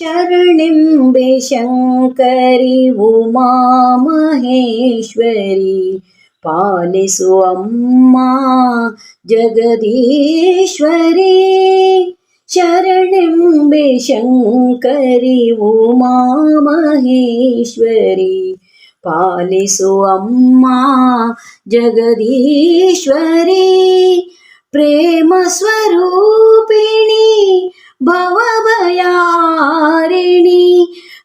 शरणिम्बे शङ्करि उमा महेश्वरि पालिसु अम्मा जगदीश्वरी। शरणिम्बे शङ्करि उमा महेश्वरि पालिसु अम्मा जगदीश्वरी। प्रेमस्वरूपिणी भवभयारिणि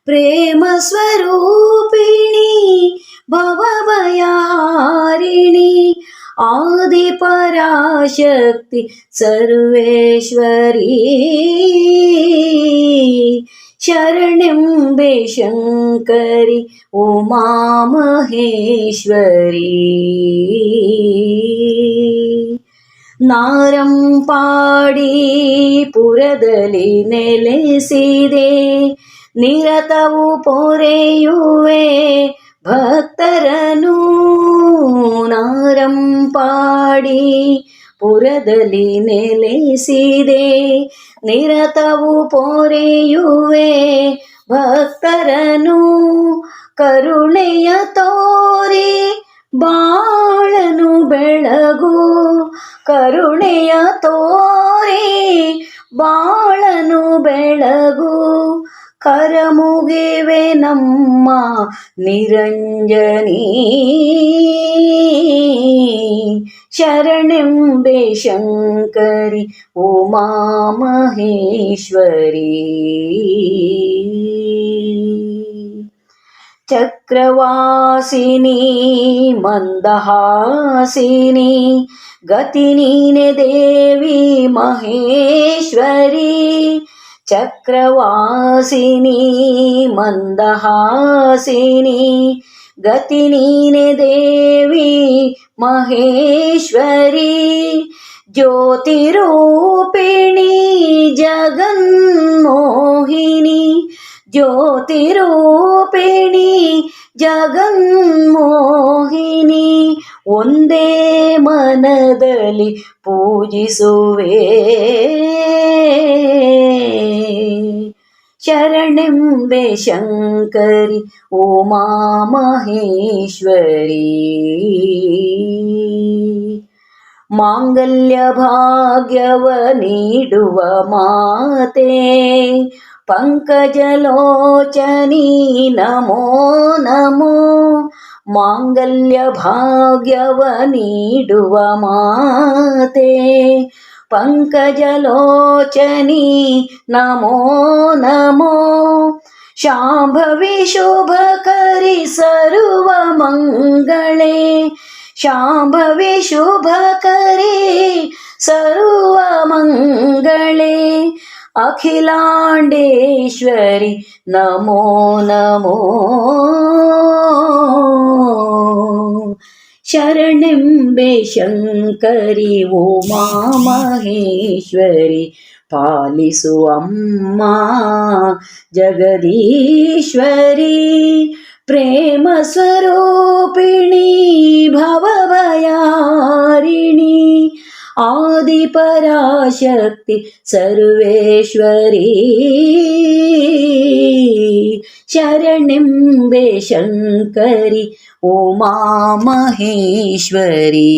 പ്രേമസ്വരൂപിണി ഭവഭയാരിണി ആദി പരാശക്തി സർവേശ്വരി. ശരണ്യം ബേശങ്കരി ഉമാമഹേശ്വരി. നാരം പാടി പുരതലി നെലസിതേ ನಿರತವು ಪೊರೆಯುವೆ ಭಕ್ತರನು ನಾರಂಪಾಡಿ ಪುರದಲ್ಲಿ ನೆಲೆಸಿದೆ. ನಿರತವು ಪೊರೆಯುವೆ ಭಕ್ತರನು ಕರುಣೆಯ ತೋರಿ ಬಾಳನು ಬೆಳಗು. ಕರುಣೆಯ ತೋರಿ ಬೆಳಗು करमुगेवेनं मा निरञ्जनी शरणिम्बे शङ्करि ओमा महेश्वरी चक्रवासिनी मन्दहासिनी गतिनीनि देवी महेश्वरी ಚಕ್ರವಾಸಿನಿ ಮಂದಹಾಸಿನಿ ಗತಿ ನೀನೆ ದೇವಿ ಮಹೇಶ್ವರಿ ಜ್ಯೋತಿರೂಪಿಣಿ ಜಗನ್ಮೋಹಿನಿ ಜ್ಯೋತಿರೂಪಿಣಿ ಜಗನ್ಮೋಹಿನಿ ಒಂದೇ ಮನದಲ್ಲಿ ಪೂಜಿಸುವೆ. शरणिम्बे शङ्करि ओमा महेश्वरि। माङ्गल्यभाग्यवनीडुवमा माते पङ्कजलोचनी नमो नमो। माङ्गल्यभाग्यवनीडुव माते ಮಾತೆ ಪಂಕಜಲೋಚನಿ ನಮೋ ನಮೋ ಶಾಂಭವಿ ಶುಭಕರಿ ಸರ್ವ ಮಂಗಳೇ ಶಾಂಭವಿ ಶುಭಕರಿ ಸರ್ವ ಮಂಗಳೇ शरणिम्बे शङ्करि ओ मामहेश्वरि पालिसु अम्मा जगदीश्वरी प्रेमस्वरूपिणी भवभयारिणी आदिपराशक्ति सर्वेश्वरी निम्बे शङ्करि उमा महेश्वरी।